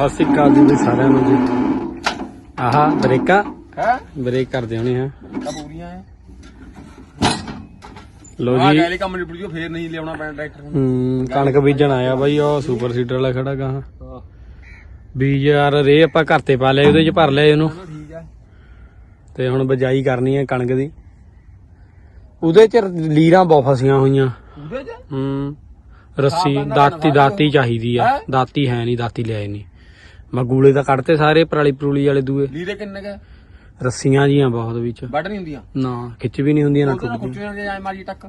ਸਤਿ ਸ਼੍ਰੀ ਅਕਾਲ ਜੀ ਸਾਰਿਆਂ ਨੂੰ ਜੀ। ਆਹਾ ਬ੍ਰੇਕਾਂ? ਹੈ? ਬ੍ਰੇਕ ਕਰਦੇ ਹੋਣੇ ਆ ਹੈ ਲੋ ਆ ਜੀ। ਗੈਲੀ ਕੰਮ ਨਿਬੜ ਜੂ ਫੇਰ ਨਹੀਂ ਲਿਆਉਣਾ ਪੈਣਾ ਟਰੈਕਟਰ ਨੂੰ। ਹੂੰ ਕਣਕ ਬੀਜਣ ਆਇਆ ਬਾਈ ਉਹ ਸੁਪਰ ਸੀਡਰ ਵਾਲਾ ਖੜਾ ਗਾ। ਬੀਜ ਯਾਰ ਰੇ ਆਪਾਂ ਘਰ ਤੇ ਪਾ ਲਿਆ ਉਹਦੇ ਚ ਭਰ ਲਿਆ ਇਹਨੂੰ ਚਲੋ ਠੀਕ ਹੈ ਤੇ ਹੁਣ ਬਜਾਈ ਕਰਨੀ ਹੈ ਕਣਕ ਦੀ। ਉਹਦੇ ਚ ਲੀਰਾਂ ਬਹੁਤ ਫਸੀਆਂ ਹੋਈਆਂ। ਉਹਦੇ ਚ? ਹੂੰ। ਰੱਸੀ ਦਾਤੀ ਦਾਤੀ ਚਾਹੀਦੀ ਆ। ਹੈਂ? ਦਾਤੀ ਹੈ ਨਹੀਂ ਦਾਤੀ ਲਿਆਏ ਨਹੀਂ। ਮਗੂਲੇ ਤਾਂ ਕੱਢਤੇ ਸਾਰੇ ਪਰਾਲੀ ਪਰੂਲੀ ਵਾਲੇ ਦੂਏ। ਲੀਰੇ ਕਿੰਨੇ ਕਾ? ਰੱਸੀਆਂ ਜੀਆਂ ਬਹੁਤ ਵਿੱਚ। ਵੱਢ ਨਹੀਂ ਹੁੰਦੀਆਂ? ਨਾ ਖਿੱਚ ਵੀ ਨਹੀਂ ਹੁੰਦੀਆਂ ਨਾ ਕੁੱਟੀਆਂ ਮਾਰੀ ਟੱਕ?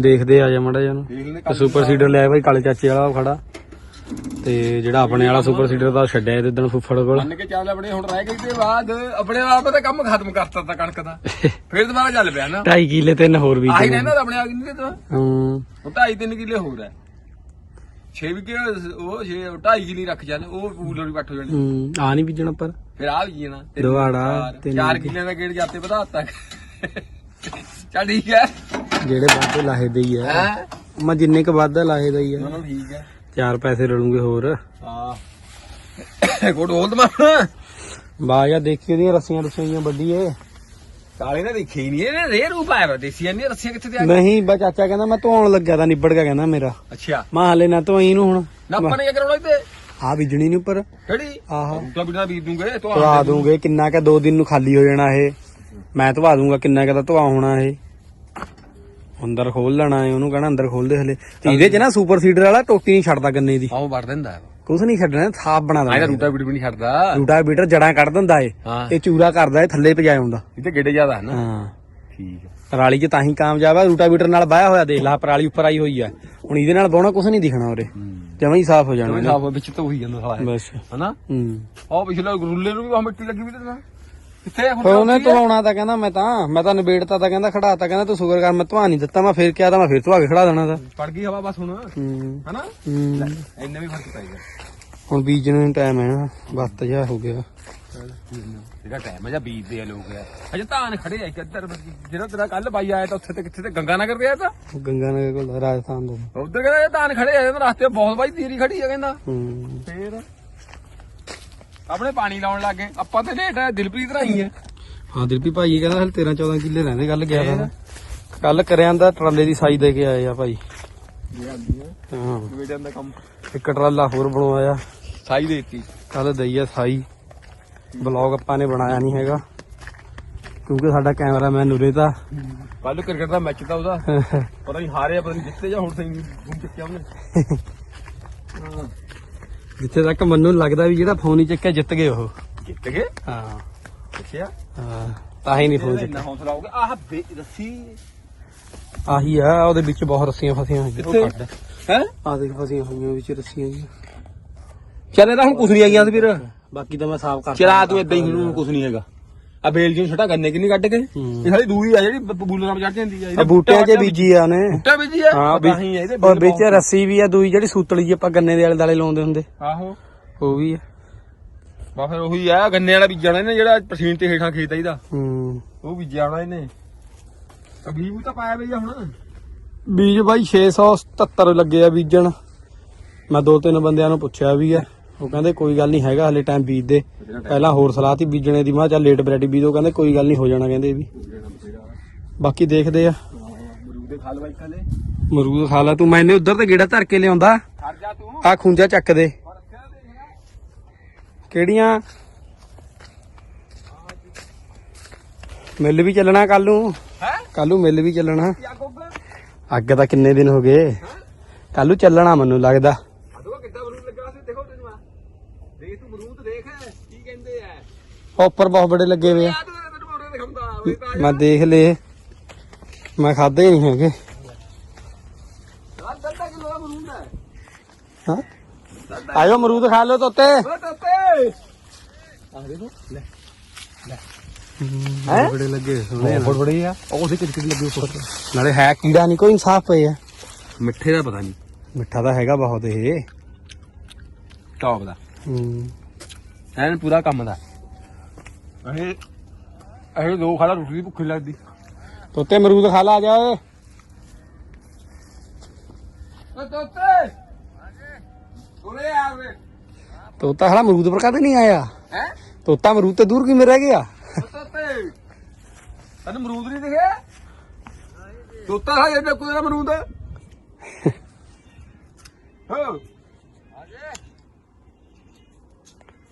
ਦੇਖਦੇ ਆ ਜਾ ਮੜਾ ਜਾਨੂੰ ਤੇ ਸੁਪਰ ਸੀਡਰ ਲਿਆ ਬਾਈ ਕਾਲੇ ਚਾਚੇ ਵਾਲਾ ਉਹ ਖੜਾ। ਤੇ ਜਿਹੜਾ ਆਪਣੇ ਵਾਲਾ ਸੁਪਰ ਸੀਡਰ ਦਾ ਛੱਡਿਆ ਇਹਦੇ ਦਿਨ ਫੁੱਫੜ ਕੋਲ। ਮੰਨ ਕੇ ਚੱਲ ਆਪਣੇ ਹੁਣ ਰਹਿ ਗਈ ਤੇ ਬਾਅਦ ਆਪਣੇ ਆਪ ਤਾਂ ਕੰਮ ਖਤਮ ਕਰਤਾ ਤਾ ਕਣਕ ਦਾ। ਫੇਰ ਦੁਬਾਰਾ ਚੱਲ ਪਿਆ ਨਾ। 2.5 ਕਿੱਲੇ ਤਿੰਨ ਹੋਰ ਵੀ ਆਹੀ ਰਹਿੰਦਾ ਤਾਂ ਆਪਣੇ ਆਪ ਨਹੀਂ ਤਾਂ ਹੂੰ। ਉਹ ਢਾਈ ਤਿੰਨ ਕਿੱਲੇ ਹੋਰ ਹੈ। 6 ਵੀ ਕਿ ਉਹ 6 2.5 ਕਿੱਲੇ ਰੱਖ ਚੱਲ ਉਹ ਕੂਲਰ ਵੀ ਪੱਟ ਹੋ ਜਾਣੇ। ਹੂੰ ਆ ਨਹੀਂ ਬੀਜਣਾ ਪਰ। ਫਿਰ ਆ ਵੀ ਚਾਰ- ਤਿੰਨ ਚਾਰ ਕਿੱਲਿਆਂ ਦਾ ਗੇੜ ਜਾਤੇ ਵਧਾਤਾ ਚੱਲ ਠੀਕ ਹੈ। ਜਿਹੜੇ ਵਾਧੇ ਲਾਹੇ ਦੇ ਹੀ ਆ। ਮੈਂ ਜਿੰਨੇ ਕ ਵਾਧਾ ਲਾਹੇ ਦਾ ਹੀ ਆ। ਠੀਕ ਹੈ। ਚਾਰ ਪੈਸੇ ਰਲੂਗੇ ਹੋਰ। ਹਾਂ ਕੋਟ ਹੋਲ ਦਮਾ ਬਾ ਯਾ ਦੇਖੀ ਉਹਦੀਆਂ ਰੱਸੀਆਂ ਰੁੱਸੀਆਂ ਵੱਡੀ ਏ ਕਾਲੇ ਨੇ ਦੇਖੀ ਹੀ ਨਹੀਂ ਇਹਨੇ ਰੇ ਰੂਪ ਆਇਆ ਵਾ ਦੇਸੀ ਨਹੀਂ ਰੱਸੀਆਂ ਕਿੱਥੇ ਤੇ ਆ ਨਹੀਂ ਬਾ ਚਾਚਾ ਕਹਿੰਦਾ ਮੈਂ ਧੋਣ ਲੱਗਿਆ ਤਾਂ ਨਿਬੜ ਗਿਆ ਕਹਿੰਦਾ ਮੇਰਾ। ਅੱਛਾ। ਮੈਂ ਹਲੇ ਨਾ ਧੋਈ ਨੂੰ ਹੁਣ। ਨਾ ਆਪਾਂ ਨੇ ਕੀ ਕਰਾਉਣਾ ਇੱਥੇ? ਆ ਬੀਜਣੀ ਨਹੀਂ ਉੱਪਰ। ਕਿਹੜੀ? ਆਹ। ਤਾਂ ਬਿਨਾ ਬੀਜ ਦੂੰਗੇ ਤੂੰ ਧਵਾ ਦੂੰਗੇ ਕਿੰਨਾ ਕ ਦੋ ਦਿਨ ਨੂੰ ਖਾਲੀ ਹੋ ਜਾਣਾ ਇਹ। ਮੈਂ ਧਵਾ ਦੂੰਗਾ ਕਿੰਨਾ ਕ ਧਵਾ ਹੋਣਾ ਇਹ। ਅੰਦਰ ਖੋਲ ਲੈਣਾ ਹੈ ਉਹਨੂੰ ਕਹਣਾ ਅੰਦਰ ਖੋਲ ਦੇ ਹਲੇ। ਤੇ ਇਹਦੇ ਚ ਨਾ ਸੁਪਰ ਸੀਡਰ ਵਾਲਾ ਟੋਟੀ ਨਹੀਂ ਛੱਡਦਾ ਗੰਨੇ ਦੀ। ਆਉਂ ਵੜ ਦਿੰਦਾ ਹੈ। ਕੁਛ ਨਹੀਂ ਛੱਡਣਾ ਸਾਫ਼ ਬਣਾ ਆਇਆ ਦਿੰਦਾ ਰੂਟਾ ਵੀਡ ਵੀ ਨਹੀਂ ਛੱਡਦਾ। ਰੂਟਾ ਬੀਟਰ ਜੜਾਂ ਕੱਢ ਦਿੰਦਾ ਏ। ਹਾਂ। ਇਹ ਚੂਰਾ ਕਰਦਾ ਏ ਥੱਲੇ ਪਜਾਇਆ ਹੁੰਦਾ। ਇੱਥੇ ਗੇੜੇ ਜ਼ਿਆਦਾ ਹੈ ਨਾ। ਹਾਂ। ਠੀਕ ਹੈ। ਪਰਾਲੀ 'ਚ ਤਾਂ ਹੀ ਕਾਮਯਾਬ ਆ ਰੂਟਾ ਬੀਟਰ ਨਾਲ ਬਾਇਆ ਹੋਇਆ ਦੇਖ ਲਾ ਪਰਾਲੀ ਉੱਪਰ ਆਈ ਹੋਈ ਆ। ਹੁਣ ਇਹਦੇ ਨਾਲ ਬਾਉਣਾ ਕੁਛ ਨਹੀਂ ਦਿਖਣਾ ਉਰੇ। ਜਮਾਂ ਹੀ ਸਾਫ਼ ਹੋ ਜਾਣਾ। ਸਾਫ਼ ਵਿੱਚ ਤਾਂ ਉਹੀ ਜਾਂਦਾ ਸਾਲਾ ਇਹ। ਬਸ। ਹਨਾ? ਹੂੰ। ਉਹ ਪਿਛਲੇ ਰੁੱਲੇ ਨੂੰ ਵੀ ਆਹ ਮਿੱਟੀ ਲੱਗੀ ਵੀ ਤੇ ਨਾ। ਕਿੱਥੇ ਹੁਣ ਉਹਨੇ ਧਵਾਉਣਾ ਤਾਂ ਕਹਿੰਦਾ ਮੈਂ ਤਾਂ ਮੈਂ ਤਾਂ ਨਿਬੇੜਤਾ ਤਾਂ ਕਹਿੰਦਾ ਖੜਾਤਾ ਕਹਿੰਦਾ ਤੂੰ ਸ਼ੁਕਰ ਕਰ ਮੈਂ ਧਵਾ ਨਹੀਂ ਦਿੱਤਾ ਮੈਂ ਫੇਰ ਕਿਹਾ ਤਾਂ ਮੈਂ ਫੇਰ ਧਵਾ ਕੇ ਖੜਾ ਦੇਣਾ ਤਾਂ। ਪੜ ਗਈ ਹਵਾ ਬਸ ਹੁਣ। ਹੂੰ। ਹਨਾ? ਹੂੰ। ਇੰਨਾ ਵੀ ਫ਼ਰਕ ਪੈ ਗਿਆ। ਹੁਣ ਬੀਜਣ ਨੂੰ ਟਾਈਮ ਹੈ ਨਾ ਬੱਤ ਜਿਹਾ ਹੋ ਗਿਆ। ਜਿਹੜਾ ਟਾਈਮ ਹੈ ਜਾਂ ਬੀਜਦੇ ਆ ਲੋਕ ਆ ਅਜੇ ਧਾਨ ਖੜੇ ਆ ਇੱਕ ਇੱਧਰ ਜਿਹੜਾ ਤੇਰਾ ਕੱਲ ਬਾਈ ਆਇਆ ਤਾਂ ਉੱਥੇ ਤੇ ਕਿੱਥੇ ਤੇ ਗੰਗਾ ਨਗਰ ਗਿਆ ਤਾਂ? ਗੰਗਾ ਨਗਰ ਕੋਲ ਰਾਜਸਥਾਨ ਤੋਂ। ਉਧਰ ਕਹਿੰਦਾ ਇਹ ਧਾਨ ਖੜੇ ਆ ਇਹਦੇ ਰਸਤੇ ਬਹੁਤ ਬਾਈ ਤੀਰੀ ਖੜੀ ਆ ਕਹਿੰਦਾ। ਹੂੰ। ਫੇਰ? ਆਪਣੇ ਪਾਣੀ ਲਾਉਣ ਲੱਗੇ ਆਪਾਂ ਤੇ ਆ ਦਿਲਪ੍ਰੀਤ ਰਾਈ ਹੈ ਹਾਂ ਦਿਲਪੀ ਭਾਈ ਕਹਿੰਦਾ ਹਲ 13 14 ਕਿੱਲੇ ਰਹਿੰਦੇ ਕੱਲ ਗਿਆ ਤਾਂ ਕੱਲ ਕਰਿਆਂ ਦਾ ਟਰਾਲੇ ਦੀ ਸਾਈ ਦੇ ਕੇ ਆਏ ਆ ਭਾਈ। ਇਹ ਆਂਦੀ ਹੈ। ਹਾਂ ਬੇਟਿਆਂ ਦਾ ਕੰਮ। ਇੱਕ ਟਰਾਲਾ ਹੋਰ ਬਣਵਾਇਆ। ਸਾਈ ਦੇਤੀ। ਕੱਲ ਦਈ ਆ ਸਾਈ। ਬਲੌਗ ਆਪਾਂ ਨੇ ਬਣਾਇਆ ਨਹੀਂ ਹੈਗਾ। ਕਿਉਂਕਿ ਸਾਡਾ ਕੈਮਰਾਮੈਨ ਉਰੇ ਤਾਂ ਕੱਲ ਕ੍ਰਿਕਟ ਦਾ ਮੈਚ ਤਾਂ ਉਹਦਾ। ਪਤਾ ਨਹੀਂ ਹਾਰਿਆ ਪਤਾ ਨਹੀਂ ਜਿੱਤੇ ਜਾਂ ਹੁਣ ਸਹੀ ਗੁੰਮ ਚੱਕਿਆ ਉਹਨੇ। ਜਿੱਥੇ ਤੱਕ ਮੈਨੂੰ ਲੱਗਦਾ ਵੀ ਜਿਹੜਾ ਫੋਨ ਹੀ ਚੱਕਿਆ ਜਿੱਤ ਗਏ ਉਹ। ਜਿੱਤ ਗਏ? ਹਾਂ। ਅੱਛਾ। ਹਾਂ ਤਾਂ ਹੀ ਨਹੀਂ ਫੋਨ ਇਹਦਾ ਚੱਕਿਆ। ਇੰਨਾ ਹੌਸਲਾ ਹੋ ਗਿਆ। ਆਹ ਬੇ ਰੱਸੀ। ਆਹੀ ਆ ਉਹਦੇ ਵਿੱਚ ਬਹੁਤ ਰੱਸੀਆਂ ਫਸੀਆਂ ਹੋਈਆਂ। ਕਿੱਥੇ? ਹੈ? ਆ ਦੇਖ ਫਸੀਆਂ ਹੋਈਆਂ ਵਿੱਚ ਰੱਸੀਆਂ ਜੀ। ਚੱਲ ਇਹਦਾ ਹੁਣ ਕੁਝ ਨਹੀਂ ਆਈਆਂ ਵੀਰ ਬਾਕੀ ਤਾਂ ਮੈਂ ਸਾਫ਼ ਕਰ ਚਲਾ ਤੂੰ ਇਦਾਂ ਹੀ ਹੁਣ ਕੁਝ ਨਹੀਂ ਹੈਗਾ। ਆ ਬੇਲ ਜੀ ਛੋਟਾ ਗੰਨੇ ਕਿੰਨੀ ਕੱਢ ਕੇ। ਇਹ ਸਾਲੀ ਦੂਈ ਆ ਜਿਹੜੀ ਬੂਲਰਾਂ ਵਿੱਚ ਚੜ ਜਾਂਦੀ ਆ ਆ ਬੂਟਿਆਂ 'ਚ ਬੀਜੀ ਆ ਨੇ ਬੂਟਾ ਬੀਜੀ ਆ? ਹਾਂ ਤਾਂ ਹੀ ਆ ਇਹਦੇ ਔਰ ਵਿੱਚ ਰੱਸੀ ਵੀ ਆ ਦੂਈ ਜਿਹੜੀ ਸੂਤਲੀ ਆਪਾਂ ਗੰਨੇ ਦੇ ਆਲੇ ਦਾਲੇ ਲਾਉਂਦੇ ਹੁੰਦੇ। ਆਹੋ। ਉਹ ਵੀ ਆ। ਬਾ ਫਿਰ ਉਹੀ ਆ ਗੰਨੇ ਵਾਲਾ ਬੀਜਣਾ ਇਹਨੇ ਜਿਹੜਾ ਪਸੀਨ ਤੇ ਹੇਠਾਂ ਖੇਤ ਆ ਇਹਦਾ। ਹੂੰ। ਉਹ ਬੀਜਿਆ ਹੋਣਾ ਇਹਨੇ। ਅਬੀ ਵੀ ਤਾਂ ਪਾਇਆ ਬਈ ਹੁਣ। ਬੀਜ ਬਾਈ 677 ਲੱਗੇ ਆ ਬੀਜਣ। ਮੈਂ ਦੋ ਤਿੰਨ ਬੰਦਿਆਂ ਨੂੰ ਪੁੱਛਿਆ ਵੀ ਆ। ਉਹ ਕਹਿੰਦੇ ਕੋਈ ਗੱਲ ਨਹੀਂ ਹੈਗਾ ਹਲੇ ਟਾਈਮ ਬੀਜ ਦੇ ਪਹਿਲਾਂ ਹੋਰ ਸਲਾਹ ਤੀ ਬੀਜਣੇ ਦੀ ਮੈਂ ਕਿਹਾ ਚੱਲ ਲੇਟ ਬਰੈਡੀ ਬੀਜ ਕਹਿੰਦੇ ਕੋਈ ਗੱਲ ਨਹੀਂ ਹੋ ਜਾਣਾ ਕਹਿੰਦੇ ਇਹ ਵੀ। ਬਾਕੀ ਦੇਖਦੇ ਆ। ਮਰੂਦ ਦੇ ਖਾਲ ਬਾਈ ਖਾਲੇ ਮਰੂਦ ਖਾ ਲਾ ਤੂੰ ਮੈਨੇ ਉਧਰ ਤੇ ਗੇੜਾ ਧਰ ਕੇ ਲਿਆਉਂਦਾ। ਖੜ ਜਾ ਤੂੰ ਆ ਖੁੰਝਾ ਚੱਕ ਦੇ। ਕਿਹੜੀਆਂ? ਮਿੱਲ ਵੀ ਚੱਲਣਾ ਕੱਲ ਨੂੰ। ਹੈ? ਕੱਲ ਨੂੰ ਮਿੱਲ ਵੀ ਚੱਲਣਾ। ਅੱਗ ਤਾਂ ਕਿੰਨੇ ਦਿਨ ਹੋ ਗਏ। ਕੱਲ ਨੂੰ ਚੱਲਣਾ ਮੈਨੂੰ ਲੱਗਦਾ ਅਦੋ ਕਿੱਦਾਂ ਮਰੂਦ ਲੱਗਾ ਸੀ ਦੇਖੋ ਤੈਨੂੰ ਆ ਦੇਖ ਤੂੰ ਮਰੂਦ ਦੇਖ ਕੀ ਕਹਿੰਦੇ ਆ ਉੱਪਰ ਬਹੁਤ ਬੜੇ ਲੱਗੇ ਹੋਏ ਆ। ਮੈਂ ਦੇਖ ਲਏ। ਮੈਂ ਖਾਦੇ ਨਹੀਂ ਹੈਗੇ। ਦਾ ਹੈ। ਆਇਓ ਅਮਰੂਦ ਖਾ ਲਓ ਤੋਤੇ। ਓ ਤੋਤੇ। ਆ ਦੇਖੋ ਲੈ ਹੈਂ? ਬੜੇ ਲੱਗੇ ਸੋਹਣੇ। ਬੜੇ ਆ। ਉਹ ਕਿੜ ਕਿੜ ਲੱਗੇ ਉੱਪਰ ਨਾਲੇ ਹੈ ਕੀੜਾ ਨਹੀਂ ਕੋਈ ਇਨਸਾਫ ਪਏ ਆ। ਮਿੱਠੇ ਦਾ ਪਤਾ ਨਹੀਂ ਮਿੱਠਾ ਤਾਂ ਹੈਗਾ ਬਹੁਤ ਇਹ। ਟੌਪ ਦਾ। ਹੂੰ। ਐਨ ਪੂਰਾ ਕੰਮ ਦਾ। ਇਹ ਇਹ ਦੋ ਖਾਲਾ ਰੋਟੀ ਦੀ ਭੁੱਖ ਲੱਗਦੀ। ਤੋਤੇ ਅਮਰੂਦ ਖਾ ਲਾ ਆ ਜਾ ਓਏ। ਓ ਤੋਤੇ! ਉਰੇ ਆ ਵੇ ਤੋਤਾ ਹਲਾ ਅਮਰੂਦ ਪਰ ਕਦੇ ਨਹੀਂ ਆਇਆ। ਹੈ? ਤੋਤਾ ਅਮਰੂਦ ਤੇ ਦੂਰ ਕਿਵੇਂ ਰਹਿ ਗਿਆ? ਤੋਤੇ! ਤੈਨੂੰ ਅਮਰੂਦ ਨਹੀਂ ਦਿਖਿਆ? ਤੋਤਾ ਹੈ ਜੇ ਕੋਈ ਅਮਰੂਦ। ਹੋ।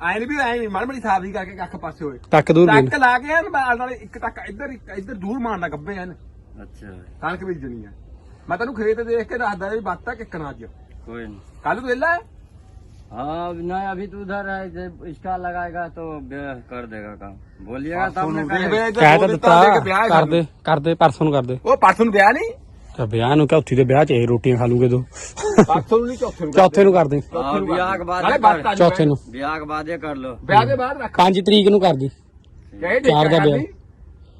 ਨਾ ਆਏ ਵੀ ਆਏ ਨਹੀਂ ਮਾੜੀ ਮਾੜੀ ਸਾਫ ਹੀ ਕਰਕੇ ਕੱਖ ਪਾਸੇ ਹੋਏ ਟੱਕ ਦੂਰ ਵੀ ਟੱਕ ਲਾ ਕੇ ਹਨ ਬਾਲ ਨਾਲੇ ਇੱਕ ਟੱਕ ਇੱਧਰ ਇੱਕ ਇੱਧਰ ਦੂਰ ਮਾਰਨਾ ਗੱਬੇ ਹਨ अच्छा है ਕਣਕ ਬੀਜਣੀ ਹੈ ਮੈਂ ਤੈਨੂੰ ਖੇਤ ਦੇਖ ਕੇ ਦੱਸਦਾ ਵੀ ਬੱਤਾ ਕਿੱਕਣਾ ਅੱਜ कोई नहीं ਕੱਲ ਤੂੰ ਵਿਹਲਾ ਹੈ हाँ अब नहीं अभी तो उधर है जब इसका लगाएगा तो ब्याह कर देगा काम बोलिएगा तब ਤੁਹਾਨੂੰ ना ਦੇਖ करेगा। ਵੇ ਇੱਧਰ ਕਹਿ ਤਾਂ ਦੋ ਦਿੱਤਾ ਦੇ ਕੇ ਵਿਆਹ ਹੈ ਕਰਦੇ ਕਰਦੇ ਪਰਸੋਂ ਨੂੰ ਕਰਦੇ ਉਹ ਪਰਸੋਂ ਨੂੰ ਵਿਆਹ ਨਹੀਂ ਤਾਂ ਵਿਆਹ ਨੂੰ ਚੌਥੀ ਦੇ ਵਿਆਹ 'ਚ ਇਹ ਰੋਟੀਆਂ ਖਾ ਲੂਗੇ ਦੋ। ਚੌਥੇ ਨੂੰ ਚੌਥੇ ਚੌਥੇ ਨੂੰ ਵਿਆਹ ਕੇ ਬਾਅਦ ਕਰ ਲੋ ਵਿਆਹ ਦੇ ਬਾਅਦ ਰੱਖ। 5 ਤਰੀਕ ਨੂੰ ਕਰ ਦੀ ਚਾਰ ਦਾ ਵਿਆਹ।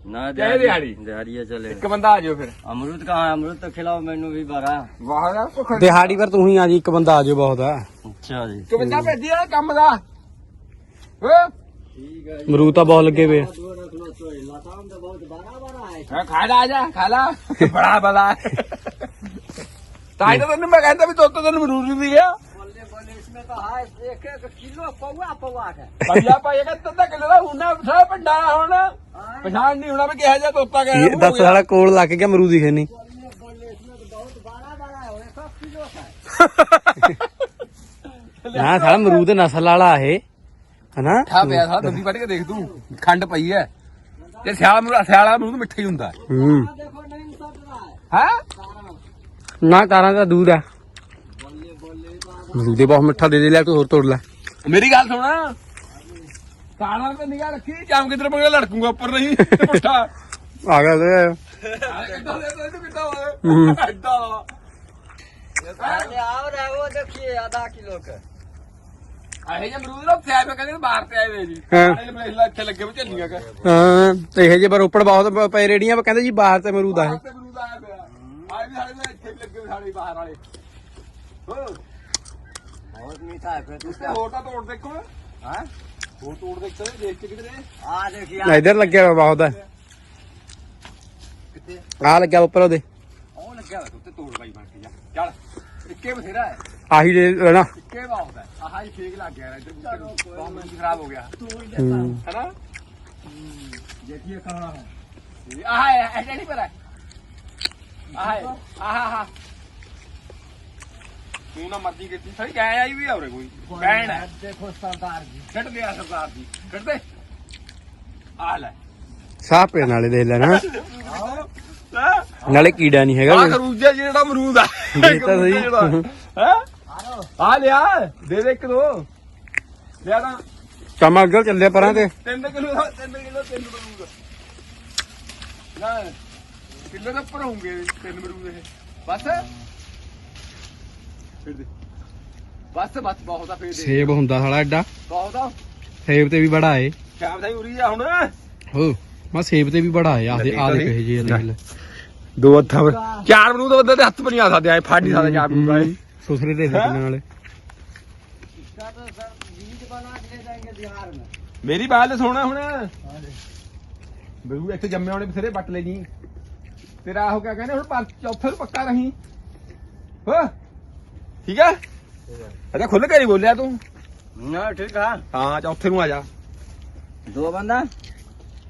ਨਾ ਕਹਿ ਦਿਹਾੜੀ। ਦਿਹਾੜੀਆ ਚਲੇ। ਇੱਕ ਬੰਦਾ ਆ ਜਾਓ ਫਿਰ। ਅਮਰੂਦ ਕਹਾਂ ਅਮਰੂਦ ਤਾਂ ਖਿਲਾਓ ਮੈਨੂੰ ਵੀ ਬਾਰਾ। ਵਾਹ ਯਾਰ ਦਿਹਾੜੀ ਪਰ ਤੂੰ ਹੀ ਆ ਜੀ ਇੱਕ ਬੰਦਾ ਆ ਜਾਓ ਬਹੁਤ ਆ। ਅੱਛਾ ਜੀ। ਤੂੰ ਬੰਦਾ ਭੇਜੀ ਆ ਕੰਮ ਦਾ। ਓ ਮਰੂਦ ਤਾਂ ਬਹੁਤ ਲੱਗੇ ਪਏ ਆ। ਖਾ ਲਾ ਜਾ ਖਾ ਲਾ। ਬੜਾ ਬੜਾ ਤਾਂ ਇਹ ਤੈਨੂੰ ਮੈਂ ਕਹਿੰਦਾ ਵੀ ਤੋਤਾ ਤੈਨੂੰ ਮਰੂਦ ਨਹੀਂ ਦਿਆ ਪੰਜਾ ਪਾਏਗਾ ਤੱਦਾ ਕਿਲੋ ਦਾ ਹੁੰਦਾ ਸਾਰਾ ਪਿੰਡਾ ਹੋਣਾ। ਪਛਾਣ ਨਹੀਂ ਹੋਣਾ ਵੀ ਕਿਹਾ ਜਾ ਤੋਤਾ ਇਹ ਕੋਲ ਲੱਗ ਗਿਆ ਮਰੂਦ ਹੀ ਹੈ ਮਰੂਦ ਨਸਲ ਵਾਲਾ ਇਹ। ਹਨਾ? ਠਾ ਪਿਆ ਸਾਲਾ ਦੰਦੀ ਵੱਢ ਕੇ ਦੇਖ ਤੂੰ ਖੰਡ ਪਈ ਐ। ਤੇ ਸਿਆਲ ਨੂੰ ਸਿਆਲਾ ਨੂੰ ਮਿੱਠਾ ਹੀ ਹੁੰਦਾ। ਹੂੰ। ਹੈ? ਨਾ ਤਾਰਾਂ ਦਾ ਦੂਧ ਆ ਬਹੁਤ ਮਿੱਠਾ ਦੇ ਦੇ ਲੈ ਕੋਈ ਹੋਰ ਤੋੜ ਲੈ। ਮੇਰੀ ਗੱਲ ਸੁਣਾ। ਤਾਰਾਂ ਤੇ ਨਿਗਾਹ ਰੱਖੀ ਜਾਮ ਕਿਧਰ ਪਗੜਾ ਲੜਕੂਗਾ ਉੱਪਰ ਨਹੀਂ ਤੇ ਆ ਗਿਆ ਤੇ। ਆਇਆ ਕਿੱਦਾਂ ਦੇ ਤੂੰ ਕਿੱਦਾਂ ਹੋਇਆ ਐਡਾ ਇਹ ਸਾਰੇ ਆਵ ਰਹੇ ਉਹ ਦੇਖੀਏ ਆਧਾ ਕਿਲੋ ਕਾ। ਆਹੇ ਜੇ ਅਮਰੂਦ ਨਾ ਸਿਆਪੇ ਕਹਿੰਦੇ ਬਾਹਰ ਤੇ ਆਏ ਵੇ ਜੀ। ਹਾਂ। ਆਲੇ ਇੱਥੇ ਲੱਗੇ ਵੀ ਕਾ ਹਾਂ ਤੇ ਇਹ ਜੇ ਪਰ ਰੋਪੜ ਬਹੁਤ ਪਏ ਰੇੜੀਆਂ ਪਰ ਕਹਿੰਦੇ ਜੀ ਬਾਹਰ ਤੇ ਅਮਰੂਦ ਆ ਇਹ। ਤੇ ਅਮਰੂਦ ਆਇਆ ਪਿਆ। ਆਏ ਵੀ ਸਾਡੇ ਇੱਥੇ ਲੱਗੇ ਸਾਡੇ ਬਾਹਰ ਵਾਲੇ। ਹੋਰ? ਮੀਠਾ ਹੈ? ਫਿਰ ਬਥੇਰਾ ਹੈ। ਆਹੀ ਦੇ ਨਾ ਆਹ ਹੀ ਫੇਕ ਲੱਗ ਗਿਆ ਇੱਧਰ ਬੰਮ ਖਰਾਬ ਹੋ ਗਿਆ। ਹੂੰ। ਹੈਨਾ ਜੇਤੀ ਖਾਣਾ ਹੈ ਆਹ ਹੈ ਐਡਾ ਨਹੀਂ ਪਰ ਆਹ ਹੈ ਆਹ ਹਾਂ ਤੂੰ ਨਾ ਮਰਦੀ ਕੀਤੀ। ਸਹੀ ਗਾਇ ਆਈ ਵੀ ਕੋਈ। ਦੇਖੋ ਸਰਦਾਰ ਲੈ। ਨਾਲੇ ਕੀੜਾ ਨਹੀਂ ਹੈਗਾ ਕੋਈ। ਖਰੂਜਾ ਜਿਹੜਾ ਅਮਰੂਦ ਆ। ਦੇ ਤਾਂ ਸਹੀ। ਹੈ? ਆ ਲਿਆ ਦੇ ਦੇ ਇੱਕ ਦੋ। ਲਿਆ ਤਾਂ। ਕੰਮ ਅੱਗੇ ਚੱਲਿਆ ਪਰਾਂ ਤੇ। 3 ਕਿਲੋ ਦਾ 3 ਕਿਲੋ 3 ਅਮਰੂਦ। ਨਾ ਕਿਲੋ ਦਾ ਹੋਣਗੇ 3 ਅਮਰੂਦ ਇਹ। ਬਸ। ਫਿਰ ਦੇ। ਬਸ ਬਸ ਬਹੁਤ ਆ ਫੇਰ ਦੇ। ਸੇਬ ਹੁੰਦਾ ਸਾਲਾ ਐਡਾ। ਬਹੁਤ ਆ। ਸੇਬ ਤੇ ਵੀ ਬੜਾ ਏ। ਸ਼ਾਮ ਦਾ ਉਰੀ ਆ ਹੁਣ। ਹੋ। ਮੈਂ ਸੇਬ ਤੇ ਵੀ ਬੜਾ ਆਇਆ ਆਦੇ ਆ ਦੇਖ ਇਹ ਜੀ ਲੈ। ਦੋ ਹੱਥਾਂ ਪਰ ਚਾਰ ਮਨੂੰ ਤਾਂ ਬੰਦੇ ਦੇ ਹੱਥ ਬਣੀ ਆ ਫਾੜੀ ਸਕਦਾ ਚਾਰ ਮਨੂੰ ਵਾਲੇ ਸੁਸਰੇ ਦੇ ਸਕਣ ਵਾਲੇ ਮੇਰੀ ਬਾਲ ਸੋਣਾ ਹੁਣ। ਬਰੂ ਇੱਥੇ ਜੰਮੇ ਆਉਣੇ ਬਥੇਰੇ ਬੱਟ ਲੈ ਜੀ। ਤੇਰਾ ਉਹ ਕਿਆ ਕਹਿੰਦੇ ਹੁਣ ਚੌਥੇ ਨੂੰ ਪੱਕਾ ਰਹੀ। ਹੋ। ਠੀਕ ਆ? ਅੱਛਾ ਖੁੱਲ ਕੇ ਨਹੀਂ ਬੋਲਿਆ ਤੂੰ। ਨਾ ਠੀਕ ਆ। ਹਾਂ ਚੌਥੇ ਨੂੰ ਆ ਜਾ। ਦੋ ਬੰਦਾ?